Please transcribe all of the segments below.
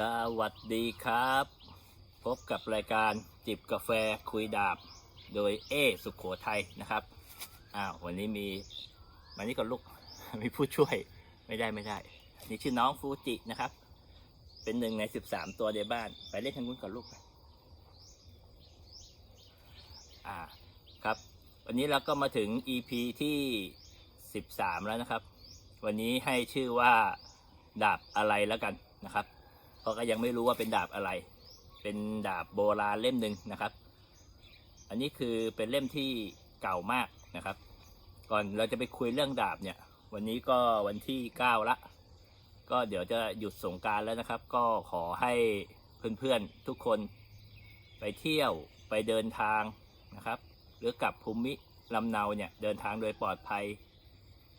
สวัสดีครับ พบกับรายการจิบกาแฟคุยดาบ โดยเอสุขโขทัยนะครับอ้าววันนี้มีวันนี้ก็ลุกมีผู้ช่วยไม่ได้ไม่ได้ นี่ชื่อน้องฟูจินะครับ เป็นหนึ่งในสิบสามตัวในบ้าน ไปเล่นทางนู้นก่อนลูกไปอ่าครับ วันนี้เราก็มาถึง EP ที่สิบสามแล้วนะครับ วันนี้ให้ชื่อว่าดาบอะไรแล้วกันนะครับ เพราะก็ยังไม่รู้ว่าเป็นดาบอะไร เป็นดาบโบราณเล่มหนึ่งนะครับ อันนี้คือเป็นเล่มที่เก่ามากนะครับ ก่อนเราจะไปคุยเรื่องดาบเนี่ย วันนี้ก็วันที่เก้าละ ก็เดี๋ยวจะหยุดสงการแล้วนะครับ ก็ขอให้เพื่อนๆทุกคนไปเที่ยวไปเดินทางนะครับ หรือกลับภูมิลำเนาเนี่ยเดินทางโดยปลอดภัย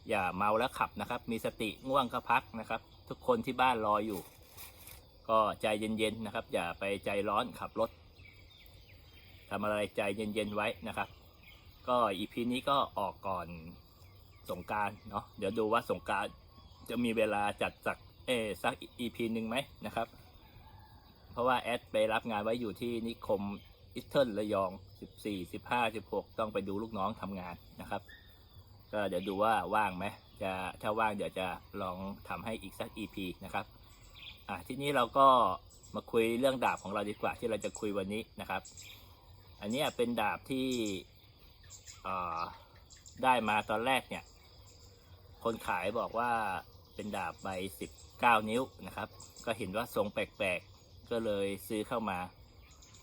อย่าเมาแล้วขับนะครับ มีสติง่วงก็พักนะครับ ทุกคนที่บ้านรออยู่ ก็ใจเย็นๆนะครับ อย่าไปใจร้อนขับรถทำอะไรใจเย็นๆไว้นะครับ ก็อีพีนี้ก็ออกก่อนสงการเนาะเดี๋ยวดูว่าสงการจะมีเวลาจัดสักเออสักอีพีหนึ่งไหมนะครับ เพราะว่าแอดไปรับงานไว้อยู่ที่นิคมอิสเทิลระยอง 14 15 16 ต้องไปดูลูกน้องทำงานนะครับ ก็เดี๋ยวดูว่าว่างไหมจะถ้าว่างเดี๋ยวจะลองทำให้อีกสัก EP นะครับ อะทีนี้เราก็มาคุยเรื่องดาบของเราดีกว่าที่เราจะคุยวันนี้นะครับ อันนี้เป็นดาบที่ได้มาตอนแรกเนี่ย คนขายบอกว่าเป็นดาบใบ 19 นิ้วนะครับ ก็เห็นว่าทรงแปลกๆ ก็เลยซื้อเข้ามา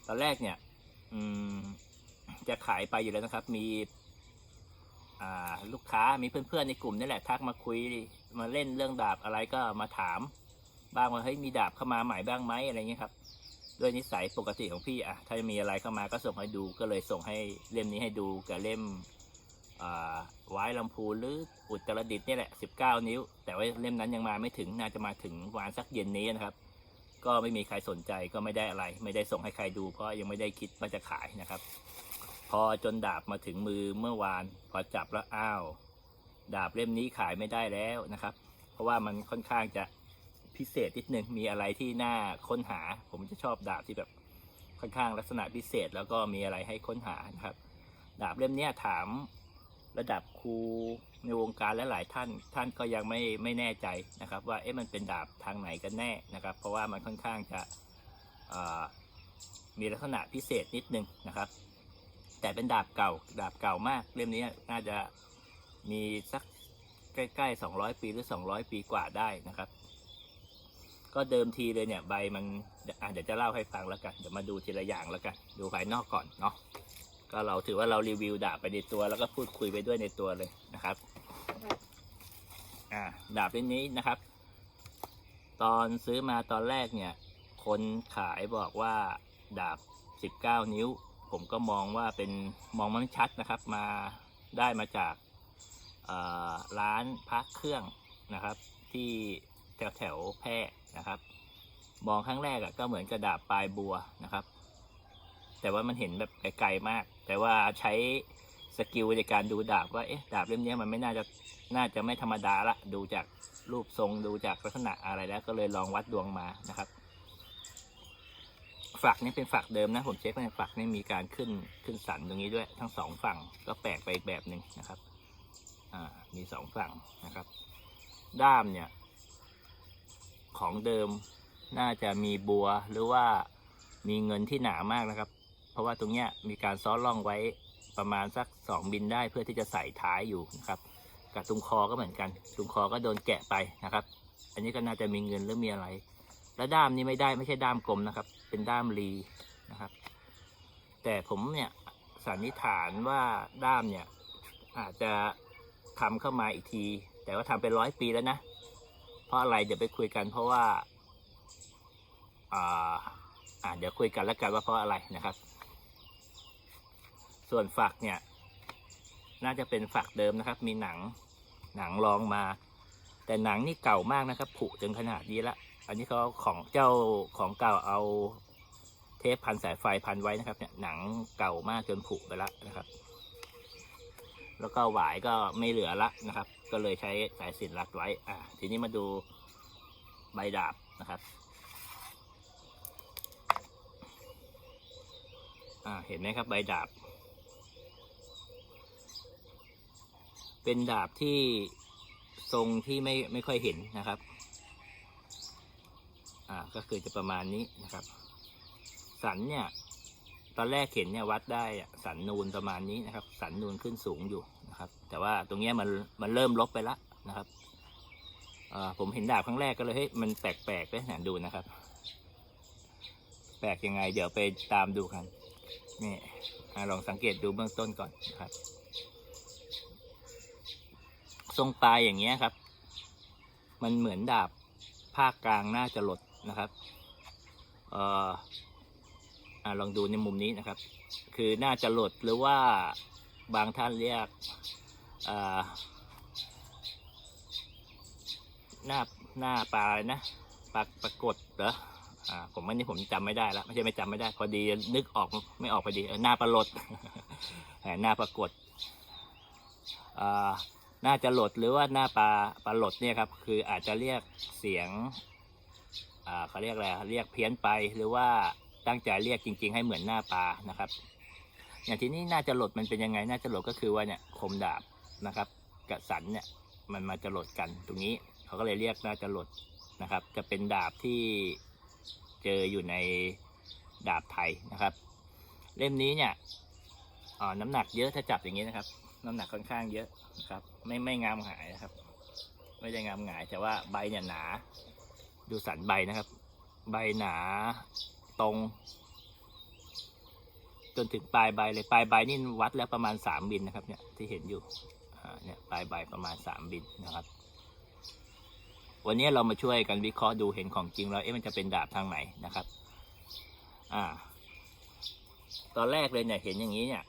ตอนแรกเนี่ยจะขายไปอยู่แล้วนะครับ มีลูกค้ามีเพื่อนๆในกลุ่มนี่แหละ ทักมาคุยมาเล่นเรื่องดาบอะไรก็มาถาม บ้างว่าเฮ้ยมีดาบเข้ามาใหม่บ้างไหมอะไรเงี้ยครับด้วยนิสัยปกติของพี่อะถ้ามีอะไรเข้ามาก็ส่งให้ดูก็เลยส่งให้เล่มนี้ให้ดูกับเล่มอ่าไว้ลำพูนหรืออุตรดิตนี่แหละ 19 นิ้ว แต่ว่าเล่มนั้นยังมาไม่ถึงน่าจะมาถึงวันสักเย็นนี้นะครับ ก็ไม่มีใครสนใจก็ไม่ได้อะไร ไม่ได้ส่งให้ใครดู เพราะยังไม่ได้คิดว่าจะขายนะครับ พอจนดาบมาถึงมือเมื่อวาน พอจับแล้วอ้าว ดาบเล่มนี้ขายไม่ได้แล้วนะครับ เพราะว่ามันค่อนข้างจะ พิเศษนิดนึงมีอะไรที่น่าค้นหา ผมจะชอบดาบที่แบบค่อนข้างลักษณะพิเศษ แล้วก็มีอะไรให้ค้นหานะครับ ดาบเล่มนี้ถามระดับครูในวงการและหลายท่านท่านก็ยังไม่ไม่แน่ใจนะครับ ว่าเอ๊ะมันเป็นดาบทางไหนกันแน่นะครับ เพราะว่ามันค่อนข้างจะมีลักษณะพิเศษนิดนึงนะครับ แต่เป็นดาบเก่าดาบเก่ามาก เล่มนี้น่าจะมีสักใกล้ๆ 200 ปีหรือ 200 ปีกว่าได้นะครับ ก็เดิมทีเลยเนี่ยใบมันเดี๋ยวจะเล่าให้ฟังแล้วกันเดี๋ยวมาดูทีละอย่างแล้วกันดูภายนอกก่อนเนาะก็เราถือว่าเรารีวิวดาบไปในตัวแล้วก็พูดคุยไปด้วยในตัวเลยนะครับอ่าดาบเล่มนี้นะครับ ตอนซื้อมาตอนแรกเนี่ย คนขายบอกว่าดาบ 19 นิ้ว ผมก็มองว่าเป็นมองมันชัดนะครับ มาได้มาจากร้านพักเครื่องนะครับ ที่แถวแถวแพร่ นะครับ มองครั้งแรกอะก็เหมือนกระดาบปลายบัวนะครับ แต่ว่ามันเห็นแบบไกลๆมาก แต่ว่าใช้สกิลในการดูดาบว่าเอ๊ะดาบเล่มนี้มันไม่น่าจะน่าจะไม่ธรรมดาละดูจากรูปทรงดูจากลักษณะอะไรแล้ว ก็เลยลองวัดดวงมานะครับ ฝักนี่เป็นฝักเดิมนะ ผมเช็คว่าในฝักนี่มีการขึ้นขึ้นสันตรงนี้ด้วย ทั้งสองฝั่งก็แปลกไปอีกแบบหนึ่งนะครับ อ่ามีสองฝั่งนะครับ ด้ามเนี่ย ของเดิมน่าจะมีบัวหรือว่ามีเงินที่หนามากนะครับ เพราะว่าตรงเนี้ยมีการซ้อนร่องไว้ประมาณสักสองบินได้เพื่อที่จะใส่ท้ายอยู่นะครับ กับตรงคอก็เหมือนกันตรงคอก็โดนแกะไปนะครับ อันนี้ก็น่าจะมีเงินหรือมีอะไร และด้ามนี้ไม่ได้ไม่ใช่ด้ามกลมนะครับ เป็นด้ามรีนะครับ แต่ผมเนี่ยสันนิษฐานว่าด้ามเนี่ยอาจจะทำเข้ามาอีกที แต่ว่าทำเป็นร้อยปีแล้วนะ ราะอะไรเดี๋ยวไปคุยกันเพราะว่าอ่าอ่าเดี๋ยวคุยกันแล้วกันว่าเพราะอะไรนะครับ ส่วนฝักเนี่ย น่าจะเป็นฝักเดิมนะครับ มีหนังหนังรองมา แต่หนังนี่เก่ามากนะครับผุจนขนาดนี้ละอันนี้เขาของเจ้าของเก่าเอาเทปพันสายไฟพันไว้นะครับ เนี่ยหนังเก่ามากจนผุไปแล้วนะครับ แล้วก็หวายก็ไม่เหลือละนะครับ ก็เลยใช้สายสินรัดไว้ อ่า ทีนี้มาดูใบดาบนะครับ อ่า เห็นไหมครับใบดาบ เป็นดาบที่ทรงที่ไม่ไม่ค่อยเห็นนะครับ อ่า ก็คือจะประมาณนี้นะครับ สันเนี่ย ตอนแรกเห็นเนี่ยวัดได้สันนูนประมาณนี้นะครับ สันนูนขึ้นสูงอยู่ นะครับ แต่ว่าตรงนี้มันมันเริ่มลบไปละนะครับผมเห็นดาบครั้งแรกก็เลยเฮ้ยมันแปลกๆเลยนะดูนะครับ แปลกยังไง เดี๋ยวไปตามดูกันนี่ลองสังเกตดูเบื้องต้นก่อนนะครับ ทรงปลายอย่างเงี้ยครับ มันเหมือนดาบภาคกลางน่าจะหลดนะครับเอ่อลองดูในมุมนี้นะครับ คือน่าจะหลดหรือว่า บางท่านเรียกหน้าหน้าปลาอะไรนะปลาปรากฏเหรออ่าผมอันนี้ผมจำไม่ได้แล้วไม่ใช่ไม่จำไม่ได้ พอดีนึกออกไม่ออกพอดีหน้าปลาหลดหน้าปรากฏอ่าน่าจะหลดหรือว่าหน้าปลาปลาหลดเนี่ยครับ คืออาจจะเรียกเสียงอ่าเขาเรียกอะไรเรียกเพี้ยนไปหรือว่าตั้งใจเรียกจริง ๆ ให้เหมือนหน้าปลานะครับ อย่างที่นี้น่าจะหลดมันเป็นยังไง น่าจะหลดก็คือว่าเนี่ยคมดาบนะครับกับสันเนี่ยมันมาจะหลดกันตรงนี้เขาก็เลยเรียกน่าจะหลดนะครับ จะเป็นดาบที่เจออยู่ในดาบไทยนะครับ เล่มนี้เนี่ยอ่าน้ำหนักเยอะถ้าจับอย่างนี้นะครับ น้ำหนักค่อนข้างเยอะนะครับ ไม่ไม่งามหายนะครับ ไม่ได้งามหงายแต่ว่าใบเนี่ยหนา ดูสันใบนะครับ ใบหนาตรง จนถึงปลายใบเลยปลายใบนี่วัดแล้วประมาณสามบินนะครับเนี่ยที่เห็นอยู่เนี่ยปลายใบประมาณสามบินนะครับ วันนี้เรามาช่วยกันวิเคราะห์ดูเห็นของจริงแล้วเอ๊ะมันจะเป็นดาบทางไหนนะครับอ่าตอนแรกเลยเนี่ยเห็นอย่างนี้เนี่ย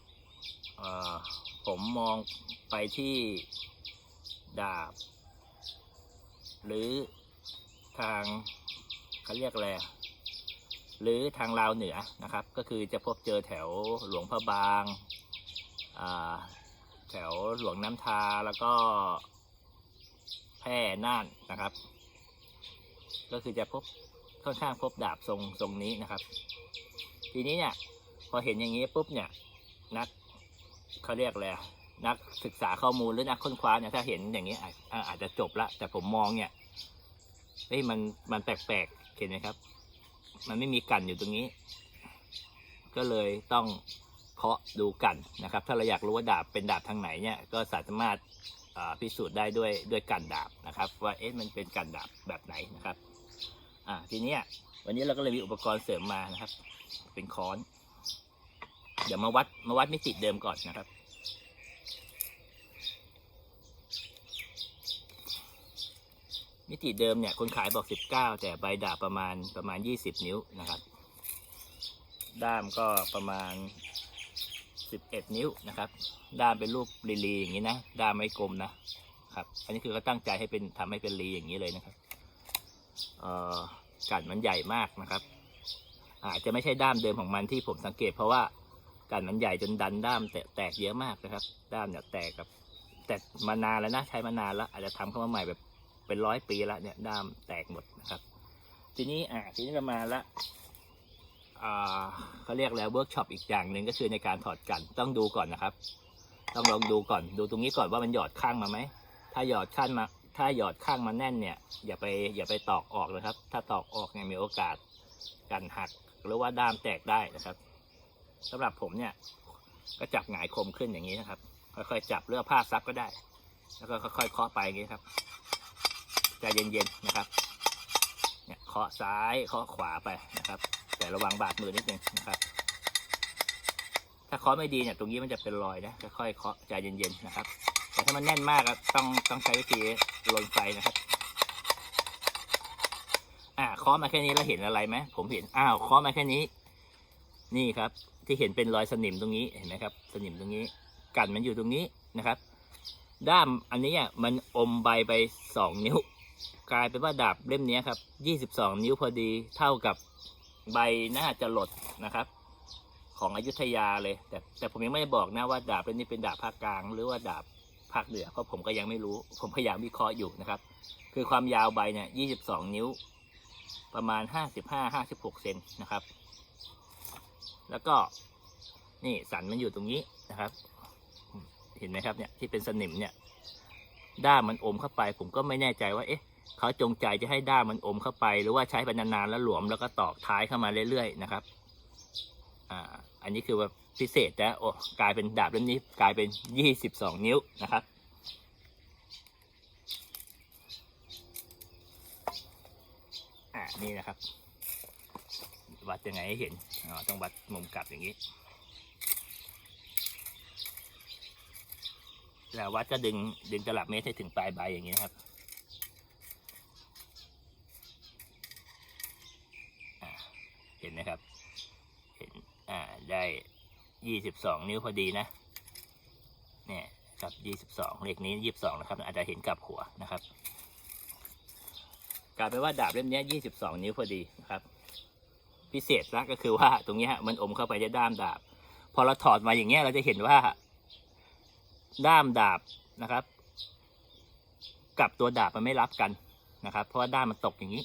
ผมมองไปที่ดาบ หรือทางเขาเรียกอะไร หรือทางลาวเหนือนะครับ ก็คือจะพบเจอแถวหลวงพระบางาแถวหลวงน้ำทาแล้วก็แพร่น่านนะครับ ก็คือจะพบค่อนข้างพบดาบทรงทรงนี้นะครับ ทีนี้เนี่ยพอเห็นอย่างนี้ปุ๊บเนี่ยนักเขาเรียกอะไรนักศึกษาข้อมูลหรือนักค้นคว้าเนี่ยถ้าเห็นอย่างนี้อาจอ่าอาจจะจบละแต่ผมมองเนี่ยเฮ้ยมันมันแปลกๆเห็นไหมครับ มันไม่มีกันอยู่ตรงนี้ ก็เลยต้องเคาะดูกันนะครับ ถ้าเราอยากรู้ว่าดาบเป็นดาบทางไหนเนี่ย ก็สามารถพิสูจน์ได้ด้วยด้วยกันดาบนะครับ ว่าเอ๊ะมันเป็นกันดาบแบบไหนนะครับ อ่าทีนี้วันนี้เราก็เลยมีอุปกรณ์เสริมมานะครับ เป็นค้อน เดี๋ยวมาวัดมาวัดมิติเดิมก่อนนะครับ มิติเดิมเนี่ยคนขายบอก 19 แต่ใบดาบประมาณประมาณ 20 นิ้วนะครับ ด้ามก็ประมาณ 11 นิ้วนะครับ ด้ามเป็นรูปรีลีอย่างนี้นะ ด้ามไม่กลมนะครับ อันนี้คือเขาตั้งใจให้เป็นทำให้เป็นรีอย่างนี้เลยนะครับเอ่อกัดมันใหญ่มากนะครับ อาจจะไม่ใช่ด้ามเดิมของมันที่ผมสังเกต เพราะว่ากัดมันใหญ่จนดันด้ามแตกแตกเยอะมากนะครับ ด้ามเนี่ยแตกกับแต่มานานแล้วนะใช้มานานแล้วอาจจะทำเข้ามาใหม่แบบ เป็นร้อยปีแล้วเนี่ยด้ามแตกหมดนะครับ ทีนี้อ่าทีนี้เรามาละอ่าเขาเรียกแล้วเวิร์กช็อปอีกอย่างหนึ่งก็คือในการถอดกันต้องดูก่อนนะครับ ต้องลองดูก่อนดูตรงนี้ก่อนว่ามันหยอดข้างมาไหมถ้าหยอดข้างมา ถ้าหยอดข้างมาแน่นเนี่ย อย่าไปอย่าไปตอกออกนะครับ ถ้าตอกออกเนี่ยมีโอกาสกันหักหรือว่าด้ามแตกได้นะครับสำหรับผมเนี่ย ก็จับหงายคมขึ้นอย่างนี้นะครับ ค่อยๆจับเลือกผ้าซับก็ได้ แล้วก็ค่อยๆเคาะไปอย่างนี้ครับ ใจเย็นๆนะครับเนี่ยเคาะซ้ายเคาะขวาไปนะครับ แต่ระวังบาดมือนิดนึงนะครับ ถ้าเคาะไม่ดีเนี่ยตรงนี้มันจะเป็นรอยนะค่อยๆเคาะใจเย็นๆนะครับ แต่ถ้ามันแน่นมากต้องต้องใช้วิธีลนไฟนะครับอ่าเคาะมาแค่นี้แล้วเห็นอะไรไหมผมเห็นอ้าวเคาะมาแค่นี้ นี่ครับ ที่เห็นเป็นรอยสนิมตรงนี้เห็นไหมครับ สนิมตรงนี้กันมันอยู่ตรงนี้นะครับ ด้ามอันนี้อะมันอมใบไปสองนิ้ว กลายเป็นว่าดาบเล่มนี้ครับยี่สิบสองนิ้วพอดีเท่ากับใบน่าจะหลดนะครับ ของอยุธยาเลย แต่แต่ผมยังไม่ได้บอกนะว่าดาบเล่มนี้เป็นดาบภาคกลาง หรือว่าดาบภาคเหนือเพราะผมก็ยังไม่รู้ ผมพยายามวิเคราะห์อยู่นะครับ คือความยาวใบเนี่ยยี่สิบสองนิ้ว ประมาณห้าสิบห้าห้าสิบหกเซนนะครับ แล้วก็นี่สันมันอยู่ตรงนี้นะครับ เห็นไหมครับเนี่ยที่เป็นสนิมเนี่ยด้ามมันอมเข้าไป ผมก็ไม่แน่ใจว่าเอ๊ะ เขาจงใจจะให้ด้ามมันอมเข้าไป หรือว่าใช้ไปนานๆแล้วหลวมแล้วก็ตอกท้ายเข้ามาเรื่อยๆนะครับอ่าอันนี้คือว่าพิเศษนะโอ้กลายเป็นดาบเล่มนี้กลายเป็นยี่สิบสองนิ้วนะครับอ่านี่นะครับ วัดยังไงให้เห็นอ๋อต้องวัดมุมกลับอย่างนี้แล้ววัดก็ดึงดึงตลับเมตรให้ถึงปลายใบอย่างนี้นครับอ่า เห็นไหมครับ เห็นอ่าได้ยี่สิบสองนิ้วพอดีนะเนี่ยครับยี่สิบสองเลขนี้ยี่สิบสองนะครับ อาจจะเห็นกับหัวนะครับกลายเป็นว่าดาบเล่มนี้ยี่สิบสองนิ้วพอดีนะครับ พิเศษละก็คือว่าตรงนี้มันอมเข้าไปในด้ามดาบ พอเราถอดมาอย่างเงี้ยเราจะเห็นว่า ด้ามดาบนะครับ กับตัวดาบมันไม่รับกันนะครับ เพราะว่าด้ามมันตกอย่างนี้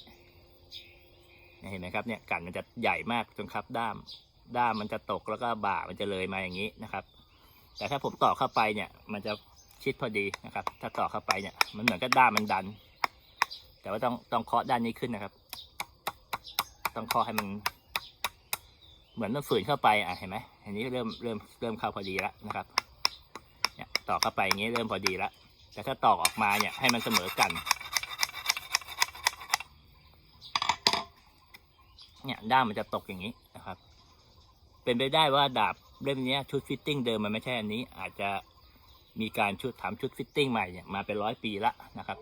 เห็นไหมครับเนี่ยกันมันจะใหญ่มากจนครับด้าม ด้ามมันจะตกแล้วก็บ่ามันจะเลยมาอย่างนี้นะครับ แต่ถ้าผมต่อเข้าไปเนี่ย มันจะชิดพอดีนะครับ ถ้าต่อเข้าไปเนี่ย มันเหมือนกับด้ามมันดัน แต่ว่าต้องต้องเคาะด้านนี้ขึ้นนะครับ ต้องเคาะให้มัน เหมือนมันฝืนเข้าไปอะเห็นไหมอันนี้เริ่มเริ่มเริ่มเข้าพอดีแล้วนะครับ เนี่ยตอกเข้าไปอย่างนี้เริ่มพอดีแล้วแต่ถ้าตอกออกมาเนี่ยให้มันเสมอกัน เนี่ยด้ามมันจะตกอย่างนี้นะครับ เป็นไปได้ว่าดาบเล่มนี้ชุดฟิตติ้งเดิมมันไม่ใช่อันนี้ อาจจะมีการชุดทำชุดฟิตติ้งใหม่เนี่ยมาเป็นร้อยปีละนะครับ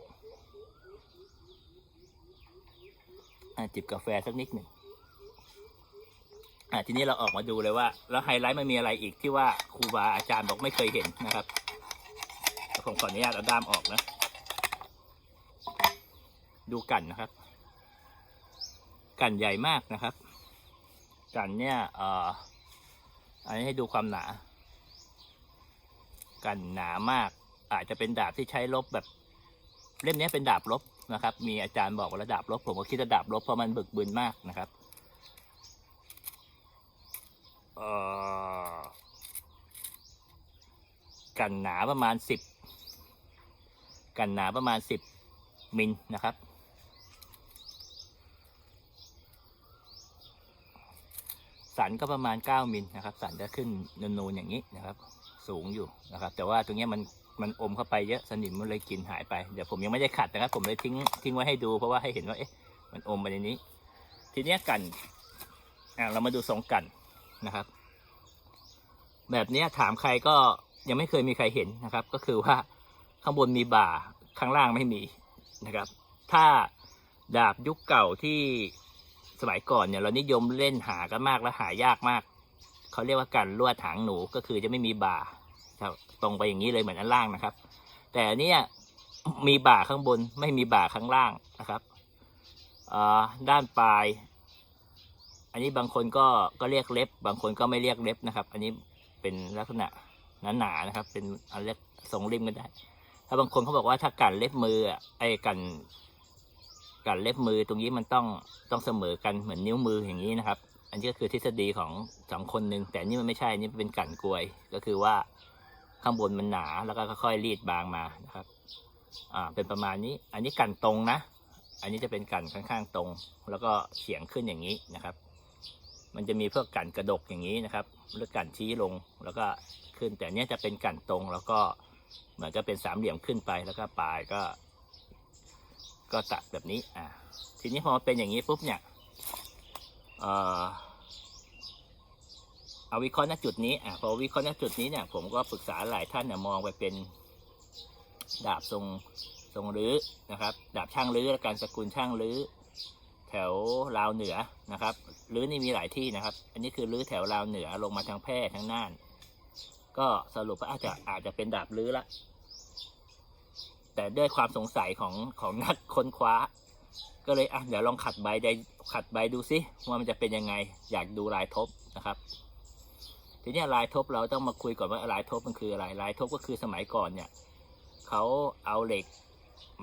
จิบกาแฟสักนิดหนึ่งทีนี้เราออกมาดูเลยว่า แล้วไฮไลท์มันมีอะไรอีกที่ว่าครูบาอาจารย์บอกไม่เคยเห็นนะครับผมขออนุญาตเอาด้ามออกนะ ดูกันนะครับ กันใหญ่มากนะครับ กันเนี่ยเอ่ออันนี้ให้ดูความหนา กันหนามาก อาจจะเป็นดาบที่ใช้ลบแบบ เล่มนี้เป็นดาบลบนะครับ มีอาจารย์บอกว่าระดาบลบ ผมก็คิดว่าดาบลบเพราะมันบึกบึนมากนะครับกันหนาประมาณสิบกันหนาประมาณสิบมิลนะครับ สันก็ประมาณ 9มิลนะครับ สันจะขึ้นนูนๆอย่างนี้นะครับ สูงอยู่นะครับ แต่ว่าตรงนี้มันมันอมเข้าไปเยอะสนิมมันเลยกินหายไปเดี๋ยวผมยังไม่ได้ขัดนะครับ ผมเลยทิ้งทิ้งไว้ให้ดูเพราะว่าให้เห็นว่าเอ๊ะมันอมไปในนี้ ทีเนี้ยกันอะเรามาดูทรงกันนะครับ แบบนี้ถามใครก็ยังไม่เคยมีใครเห็นนะครับ ก็คือว่าข้างบนมีบ่าข้างล่างไม่มีนะครับ ถ้าดาบยุคเก่าที่ สมัยก่อนเนี่ยเรานิยมเล่นหากันมากและหายากมาก เขาเรียกว่าการลวดหางหนูก็คือจะไม่มีบ่าตรงไปอย่างนี้เลยเหมือนอันล่างนะครับ แต่อันนี้มีบ่าข้างบนไม่มีบ่าข้างล่างนะครับด้านปลาย อันนี้บางคนก็ก็เรียกเล็บ บางคนก็ไม่เรียกเล็บนะครับ อันนี้เป็นลักษณะหนาๆนะครับ เป็นอันเรียกทรงริมก็ได้ ถ้าบางคนเขาบอกว่าถ้ากันเล็บมือไอ้กัน กันเล็บมือตรงนี้มันต้องต้องเสมอกันเหมือนนิ้วมืออย่างนี้นะครับ อันนี้ก็คือทฤษฎีของสองคนหนึ่งแต่นี่มันไม่ใช่นี่เป็นกันกลวย ก็คือว่าข้างบนมันหนาแล้วก็ค่อยๆรีดบางมานะครับ อ่า เป็นประมาณนี้ อันนี้กันตรงนะ อันนี้จะเป็นกันข้างๆตรง แล้วก็เฉียงขึ้นอย่างนี้นะครับ มันจะมีเพวกกันกระดกอย่างนี้นะครับหรือกันชี้ลงแล้วก็ขึ้น แต่เนี้ยจะเป็นกันตรงแล้วก็เหมือนก็เป็นสามเหลี่ยมขึ้นไปแล้วก็ปลายก็ ก็ตัดแบบนี้อ่าทีนี้พอมาเป็นอย่างนี้ปุ๊บเนี่ยเอ่อเอาวิเคราะห์ณจุดนี้อ่าพอวิเคราะห์ณจุดนี้เนี่ยผมก็ปรึกษาหลายท่านเนี่ยมองไปเป็นดาบทรงทรงรื้อนะครับ ดาบช่างรื้อและการสกุลช่างรื้อแถวลาวเหนือนะครับรื้อนี่มีหลายที่นะครับ อันนี้คือรื้อแถวลาวเหนือลงมาทางแพร่ทางน่าน ก็สรุปว่าอาจจะอาจจะเป็นดาบรื้อละ แต่ด้วยความสงสัยของของนักค้นคว้า ก็เลยอะเดี๋ยวลองขัดใบได้ขัดใบดูซิว่ามันจะเป็นยังไง อยากดูลายทบนะครับ ทีนี้ลายทบเราต้องมาคุยก่อนว่าลายทบมันคืออะไรลายทบก็คือสมัยก่อนเนี่ยเขาเอาเหล็ก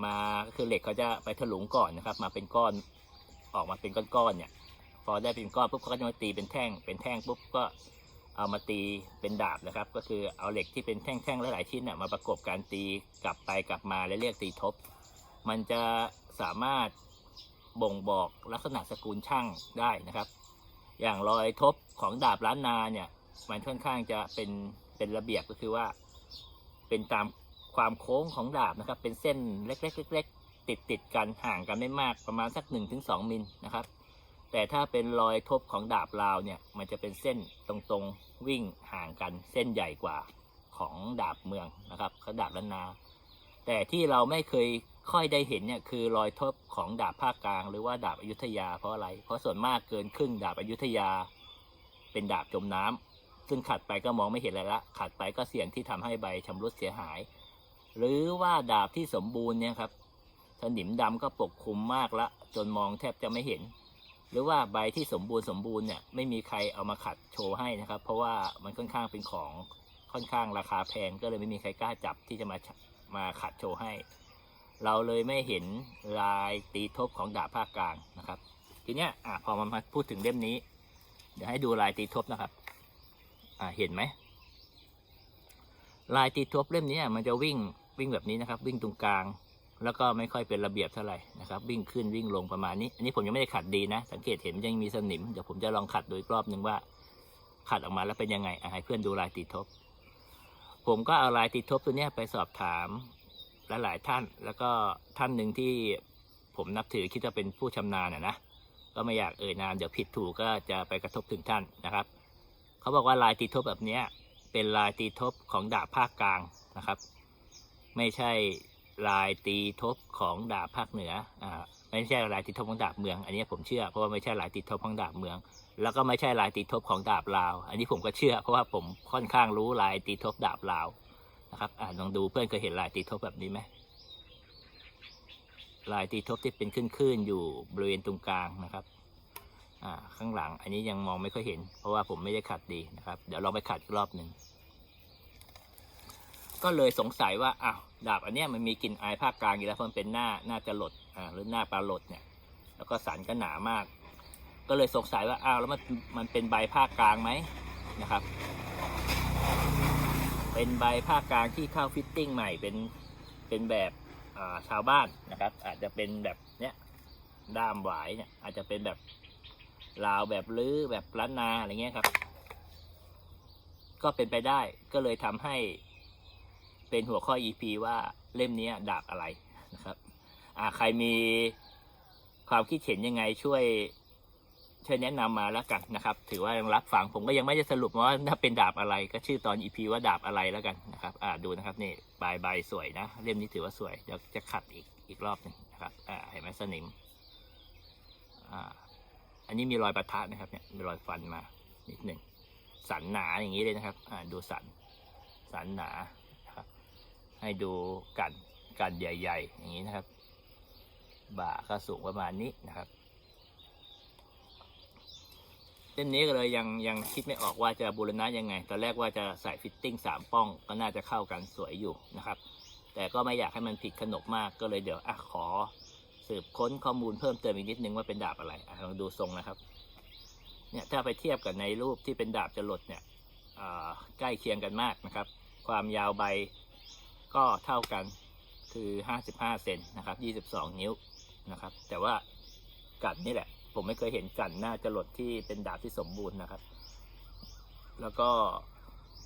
มาคือเหล็กเขาจะไปถลุงก่อนนะครับ มาเป็นก้อนออกมาเป็นก้อนๆเนี่ย พอได้เป็นก้อนปุ๊บเขาก็จะมาตีเป็นแท่งเป็นแท่งปุ๊บก็ เอามาตีเป็นดาบนะครับ ก็คือเอาเหล็กที่เป็นแท่งๆหลายๆชิ้นน่ะมาประกบการตีกลับไปกลับมาและเรียกตีทบ มันจะสามารถบ่งบอกลักษณะสกุลช่างได้นะครับ อย่างรอยทบของดาบล้านนาเนี่ยมันค่อนข้างจะเป็นเป็นระเบียบก็คือว่า เป็นตามความโค้งของดาบนะครับ เป็นเส้นเล็กๆๆติดติดๆกันห่างกันไม่มากประมาณสัก1นถึงสมิลนะครับ แต่ถ้าเป็นรอยทบของดาบลาวเนี่ยมันจะเป็นเส้นตรงๆวิ่งห่างกันเส้นใหญ่กว่าของดาบเมืองนะครับเขาดาบล้านนา แต่ที่เราไม่เคยค่อยได้เห็นเนี่ยคือรอยทบของดาบภาคกลาง หรือว่าดาบอยุธยาเพราะอะไร เพราะส่วนมากเกินครึ่งดาบอยุธยา เป็นดาบจมน้ำซึ่งขัดไปก็มองไม่เห็นอะไรละขัดไปก็เสี่ยงที่ทำให้ใบชำรุดเสียหาย หรือว่าดาบที่สมบูรณ์เนี่ยครับสนิมดำก็ปกคลุมมากละ จนมองแทบจะไม่เห็น หรือว่าใบที่สมบูรณ์สมบูรณ์เนี่ยไม่มีใครเอามาขัดโชว์ให้นะครับ เพราะว่ามันค่อนข้างเป็นของค่อนข้างราคาแพงก็เลยไม่มีใครกล้าจับที่จะมามาขัดโชว์ให้ เราเลยไม่เห็นลายตีทบของดาบภาคกลางนะครับ ทีเนี้ยอะพอมามาพูดถึงเล่มนี้ เดี๋ยวให้ดูลายตีทบนะครับอ่าเห็นไหมลายตีทบเล่มนี้มันจะวิ่งวิ่งแบบนี้นะครับ วิ่งตรงกลาง แล้วก็ไม่ค่อยเป็นระเบียบเท่าไหร่นะครับ วิ่งขึ้นวิ่งลงประมาณนี้ อันนี้ผมยังไม่ได้ขัดดีนะ สังเกตเห็นยังมีสนิม เดี๋ยวผมจะลองขัดโดูอีกรอบหนึ่งว่า ขัดออกมาแล้วเป็นยังไงให้เพื่อนดูลายตีทบ ผมก็เอาลายตีทบตัวนี้ไปสอบถามหลายๆท่าน แล้วก็ท่านหนึ่งที่ผมนับถือคิดว่าเป็นผู้ชำนาญนะนะก็ไม่อยากเอ่ยนามเดี๋ยวผิดถูกก็จะไปกระทบถึงท่านนะครับ เขาบอกว่าลายตีทบแบบนี้เป็นลายตีทบของดาบภาคกลางนะครับ ไม่ใช่ ลายตีทบของดาบภาคเหนืออ่าไม่ใช่ลายตีทบของดาบเมือง อันนี้ผมเชื่อเพราะว่าไม่ใช่ลายตีทบของดาบเมือง แล้วก็ไม่ใช่ลายตีทบของดาบลาว อันนี้ผมก็เชื่อ เพราะว่าผมค่อนข้างรู้ลายตีทบดาบลาวนะครับอ่าลองดูเพื่อนเคยเห็นลายตีทบแบบนี้ไหมลายตีทบที่เป็นขึ้นๆอยู่บริเวณตรงกลางนะครับอ่าข้างหลังอันนี้ยังมองไม่ค่อยเห็น เพราะว่าผมไม่ได้ขัดดีนะครับ เดี๋ยวลองไปขัดอีกรอบหนึ่ง ก็เลยสงสัยว่าอ้าวดาบอันเนี้ยมันมีกลิ่นอายภาคกลางอยู่แล้วเพราะมันเป็นหน้าหน้าจะหลดอ่าหรือหน้าปลาหลดเนี่ย แล้วก็สันก็หนามาก ก็เลยสงสัยว่าอ้าวแล้วมันมันเป็นใบภาคกลางไหมนะครับ เป็นใบภาคกลางที่เข้าฟิตติ้งใหม่เป็นเป็นแบบอ่าชาวบ้านนะครับ อาจจะเป็นแบบเนี้ยด้ามหวายเนี่ยอาจจะเป็นแบบลาวแบบลื้อแบบล้านนาอะไรเงี้ยครับ ก็เป็นไปได้ก็เลยทำให้ เป็นหัวข้อ EP ว่าเล่มนี้ดาบอะไรนะครับอ่าใครมีความคิดเห็นยังไงช่วยช่วยแนะนำมาแล้วกันนะครับ ถือว่ายังรับฟังผมก็ยังไม่ได้สรุปว่าน่าเป็นดาบอะไร ก็ชื่อตอน EP ว่าดาบอะไรแล้วกันนะครับอ่าดูนะครับนี่ปลายใบสวยนะ เล่มนี้ถือว่าสวยเดี๋ยวจะขัดอีกอีกรอบหนึ่งนะครับอ่าเห็นไหมสนิมอ่าอันนี้มีรอยปะทะนะครับเนี่ยมีรอยฟันมานิดหนึ่งสันหนาอย่างนี้เลยนะครับอ่าดูสันสันหนา ให้ดูกันกันใหญ่ ๆ อย่างนี้นะครับ บ่าก็สูงประมาณนี้นะครับเส้นนี้ก็เลยยังยังคิดไม่ออกว่าจะบูรณะยังไง ตอนแรกว่าจะใส่ฟิตติ้งสามป้องก็น่าจะเข้ากันสวยอยู่นะครับ แต่ก็ไม่อยากให้มันผิดขนบมากก็เลยเดี๋ยวอะขอสืบค้นข้อมูลเพิ่มเติมอีกนิดนึงว่าเป็นดาบอะไรอลองดูทรงนะครับ เนี่ยถ้าไปเทียบกับในรูปที่เป็นดาบจรดเนี่ยใกล้เคียงกันมากนะครับ ความยาวใบ ก็เท่ากันคือ 55 เซนนะครับ 22 นิ้วนะครับ แต่ว่ากันนี่แหละ ผมไม่เคยเห็นกันหน้าจรดที่เป็นดาบที่สมบูรณ์นะครับ แล้วก็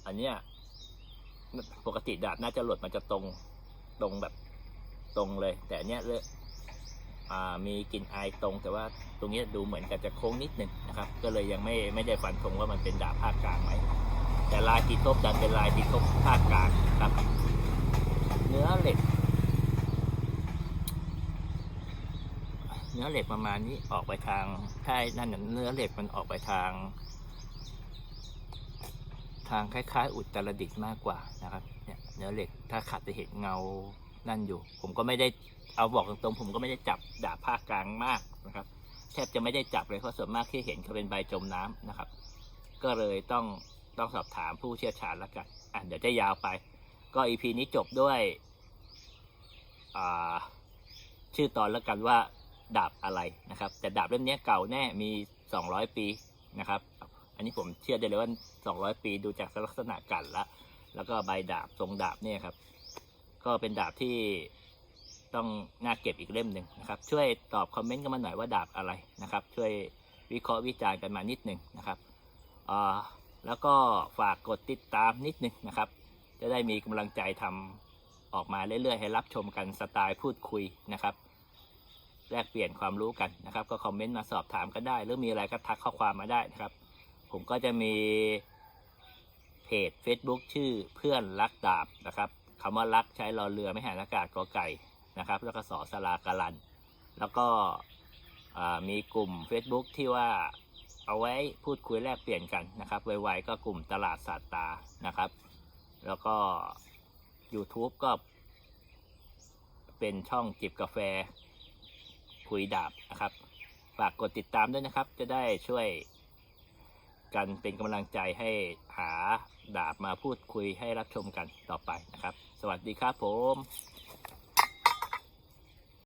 อันเนี้ยปกติดาบหน้าจรดมันจะตรงตรงแบบตรงเลย แต่อันเนี้ยเลอะมีกลิ่นอายตรง แต่ว่าตรงนี้ดูเหมือนกับจะโค้งนิดนึงนะครับ ก็เลยยังไม่ไม่ได้ฟันธงว่ามันเป็นดาบภาคกลางไหมแต่ลายตีทบดันเป็นลายตีทบภาคกลางครับ นื้อเหล็ก เนื้อเหล็กประมาณนี้ออกไปทางถ้านั่นเนื้อเหล็กมันออกไปทาง ทางคล้ายๆ อุตรดิตถ์มากกว่านะครับ เนี่ยเนื้อเหล็กถ้าขัดจะเห็นเงานั่นอยู่ ผมก็ไม่ได้เอาบอกตรงๆผมก็ไม่ได้จับดาบภาคกลางมากนะครับ แทบจะไม่ได้จับเลยเพราะส่วนมากที่เห็นเขาเป็นใบจมน้ำนะครับ ก็เลยต้องต้องสอบถามผู้เชี่ยวชาญแล้วกันอะเดี๋ยวจะยาวไป ก็อีพีนี้จบด้วย ชื่อตอนแล้วกันว่าดาบอะไรนะครับ แต่ดาบเล่มนี้เก่าแน่มี 200 ปีนะครับ อันนี้ผมเชื่อได้เลยว่า 200 ปีดูจากลักษณะกันละแล้วก็ใบดาบทรงดาบเนี่ยครับ ก็เป็นดาบที่ต้องน่าเก็บอีกเล่มหนึ่งนะครับ ช่วยตอบคอมเมนต์กันมาหน่อยว่าดาบอะไรนะครับ ช่วยวิเคราะห์วิจารณ์กันมานิดหนึ่งนะครับแล้วก็ฝากกดติดตามนิดหนึ่งนะครับ จะได้มีกำลังใจทำ ออกมาเรื่อยๆ ให้รับชมกันสไตล์พูดคุยนะครับ แลกเปลี่ยนความรู้กันนะครับ ก็คอมเมนต์มาสอบถามกันได้ หรือมีอะไรก็ทักข้อความมาได้นะครับ ผมก็จะมีเพจ Facebook ชื่อเพื่อนรักดาบนะครับคำว่ารักใช้รอเรือไม่หานอากาศกอไก่นะครับ แล้วก็สอสลากาลัน แล้วก็มีกลุ่ม Facebook ที่ว่าเอาไว้พูดคุยแลกเปลี่ยนกันนะครับ ไวๆก็กลุ่มตลาดศาสตานะครับ แล้วก็ YouTube ก็เป็นช่องจิบกาแฟ คุยดาบนะครับ ฝากกดติดตามด้วยนะครับ จะได้ช่วยกันเป็นกำลังใจให้หาดาบมาพูดคุยให้รับชมกันต่อไปนะครับ สวัสดีครับผม